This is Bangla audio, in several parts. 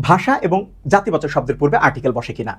ভাষা এবং জাতিবাচক শব্দের পূর্বে আর্টিকেল বসে কিনা।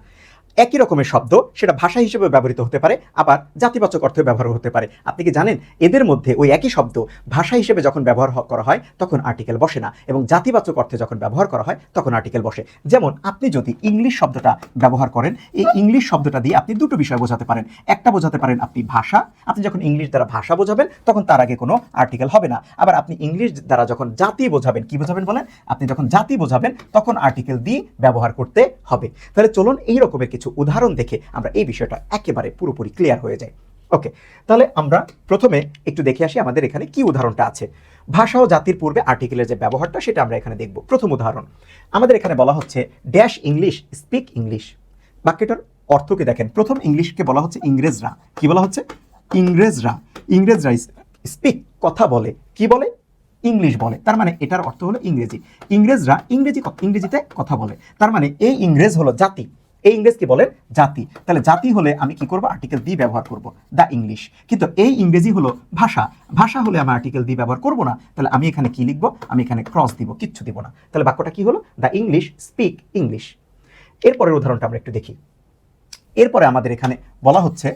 একই রকমের শব্দ, সেটা ভাষা হিসেবে ব্যবহৃত হতে পারে, আবার জাতিবাচক অর্থে ব্যবহার হতে পারে। আপনি কি জানেন, এদের মধ্যে ওই একই শব্দ ভাষা হিসেবে যখন ব্যবহার করা হয়, তখন আর্টিকেল বসে না, এবং জাতিবাচক অর্থে যখন ব্যবহার করা হয়, তখন আর্টিকেল বসে। যেমন, আপনি যদি ইংলিশ শব্দটা ব্যবহার করেন, এই ইংলিশ শব্দটা দিয়ে আপনি দুটো বিষয় বোঝাতে পারেন। একটা বোঝাতে পারেন আপনি ভাষা, আপনি যখন ইংলিশ দ্বারা ভাষা বোঝাবেন, তখন তার আগে কোনো আর্টিকেল হবে না। আবার আপনি ইংলিশ দ্বারা যখন জাতি বোঝাবেন, কি বোঝাবেন বলেন? আপনি যখন জাতি বোঝাবেন, তখন আর্টিকেল দিয়ে ব্যবহার করতে হবে। তাহলে চলুন এই রকমের কিছু উদাহরণ দেখে আমরা এই বিষয়টা একেবারে পুরোপুরি ক্লিয়ার হয়ে যায় ওকে তাহলে আমরা প্রথমে একটু দেখে আসি আমাদের এখানে কি উদাহরণটা আছে। ভাষা ও জাতির পূর্বে আর্টিকেলের যে ব্যবহারটা সেটা আমরা এখানে দেখব। প্রথম উদাহরণ, আমাদের এখানে বলা হচ্ছে ড্যাশ ইংলিশ স্পিক ইংলিশ বাক্যটার অর্থকে দেখেন? প্রথম ইংলিশকে বলা হচ্ছে ইংরেজরা। কি বলা হচ্ছে? ইংরেজরা। ইংরেজরা স্পিক কথা বলে। কি বলে? ইংলিশ বলে। তার মানে এটার অর্থ হলো ইংরেজি। ইংরেজরা ইংরেজি ইংরেজিতে কথা বলে। তার মানে এই ইংরেজ হলো জাতি। এই ইংরেজ কি বলেন জাতি। তাহলে জাতি হলে আমি কি করব? আর্টিকেল দি ব্যবহার করব দ্য ইংলিশ কিন্তু এই ইংরেজি হলো ভাষা। ভাষা হলে আমি আর্টিকেল দি ব্যবহার করব না। তাহলে আমি এখানে কি লিখব? আমি এখানে ক্রস দিব, কিচ্ছু দিব না। তাহলে বাক্যটা কি হলো? দ্য ইংলিশ স্পিক ইংলিশ এরপরের উদাহরণটা আমরা একটু দেখি। এরপরে আমাদের এখানে বলা হচ্ছে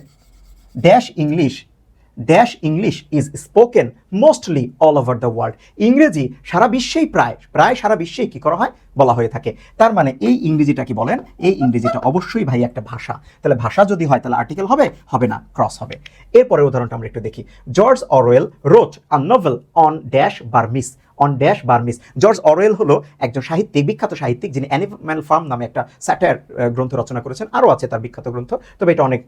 dash English dash English is spoken mostly all over the world ইংরেজি সারা বিশ্বেই প্রায় প্রায় সারা বিশ্বেই কি করা হয়? বলা হয়ে থাকে। তার মানে এই ইংরেজিটা কি বলেন? এই ইংরেজিটা অবশ্যই ভাই একটা ভাষা। তাহলে ভাষা যদি হয়, তাহলে আর্টিকেল হবে হবে না ক্রস হবে। এরপরে উদাহরণটা আমরা একটু দেখি। George Orwell wrote a novel on dash Burmese on dash Burmese George Orwell হলো একজন সাহিত্যিক, বিখ্যাত সাহিত্যিক, যিনি অ্যানিম্যাল ফার্ম নামে একটা স্যাটায়ার গ্রন্থ রচনা করেছেন। আরও আছে তার বিখ্যাত গ্রন্থ, তবে এটা অনেক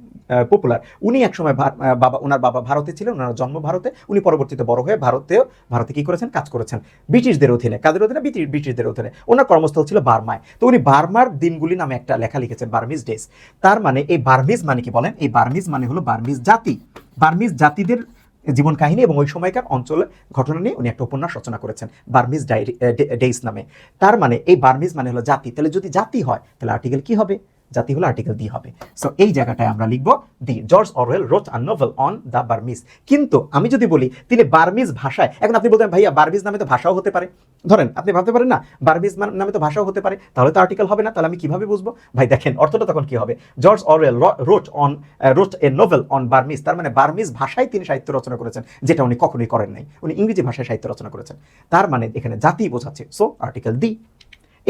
পপুলার উনি একসময় বাবা ওনার বাবা ভারতে ছিলেন ওনার জন্ম ভারতে। উনি পরবর্তীতে বড় হয়ে ভারতেও, ভারতে কি করেছেন? কাজ করেছেন। ব্রিটিশদের অধীনে, কাদের অধীনে? ব্রিটিশ ব্রিটিশদের অধীনে। ওনার কর্মস্থল ছিল বার্মায়। তো উনি বার্মার দিনগুলি নামে একটা লেখা লিখেছেন, বার্মিজ ডেজ তার মানে এই বার্মিজ মানে কি বলেন? এই বার্মিজ মানে হলো বার্মিজ জাতি। বার্মিজ জাতিদের জীবন কাহিনী এবং ওই সময়কার অঞ্চলের ঘটনা নিয়ে উনি একটা উপন্যাস রচনা করেছেন, বার্মিজ ডায়েরি ডেইস নামে। তার মানে এই বার্মিজ মানে হলো জাতি। তাহলে যদি জাতি হয়, তাহলে আর্টিকেল কি হবে? জাতি হলো আর্টিকেল দি হবে। সো এই জায়গাটায় আমরা লিখব the George Orwell wrote a novel on the Burmese. কিন্তু আমি যদি বলি, তিনি বার্মিজ ভাষায়, এখন আপনি বলতেন, ভাইয়া, বার্মিজ নামে তো ভাষাও হতে পারে। ধরেন, আপনি ভাবতে পারেন, না, বার্মিজ নামে তো ভাষাও হতে পারে, তাহলে তো আর্টিকেল হবে না, তাহলে আমি কীভাবে বুঝব? ভাই, দেখেন, অর্থটা তখন কি হবে? George Orwell wrote on wrote a novel on Burmese, তার মানে বার্মিজ ভাষায় তিনি সাহিত্য রচনা করেছেন, যেটা উনি কখনোই করেন নাই। উনি ইংরেজি ভাষায় সাহিত্য রচনা করেছেন। তার মানে এখানে জাতি বোঝাচ্ছে। সো আর্টিকেল দি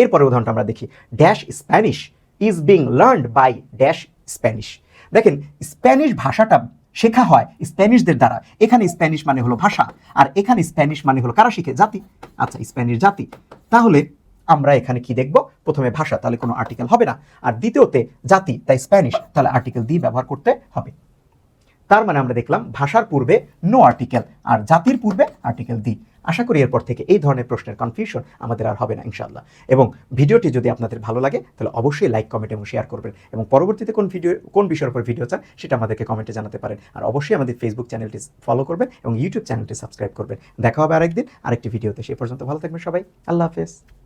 এরপরে উদাহরণটা আমরা দেখি। Dash Spanish is being learned by dash Spanish দেখেন স্প্যানিশ ভাষাটা শেখা হয় স্প্যানিশদের দ্বারা। এখানে স্প্যানিশ মানে হলো ভাষা, আর এখানে স্প্যানিশ মানে হলো কারা শিখে? জাতি। আচ্ছা স্প্যানিশ জাতি। তাহলে আমরা এখানে কি দেখব? প্রথমে ভাষা, তাহলে কোনো আর্টিকেল হবে না। আর দ্বিতীয়তে জাতি, তাই স্প্যানিশ তাহলে আর্টিকেল দিয়ে ব্যবহার করতে হবে। তার মানে আমরা দেখলাম ভাষার পূর্বে নো আর্টিকেল আর জাতির পূর্বে আর্টিকেল দি আশা করি এরপর থেকে এই ধরনের প্রশ্নের কনফিউশন আমাদের আর হবে না ইনশাল্লাহ এবং ভিডিওটি যদি আপনাদের ভালো লাগে, তাহলে অবশ্যই লাইক কমেন্ট এবং শেয়ার করবেন। এবং পরবর্তীতে কোন ভিডিও কোন বিষয়ের উপর ভিডিও চান, সেটা আমাদেরকে কমেন্টে জানাতে পারেন। আর অবশ্যই আমাদের ফেসবুক চ্যানেলটি ফলো করবেন এবং ইউটিউব চ্যানেলটি সাবস্ক্রাইব করবেন। দেখা হবে আরেকদিন, আরেকটি ভিডিওতে সেই পর্যন্ত ভালো থাকবেন সবাই। আল্লাহ হাফেজ।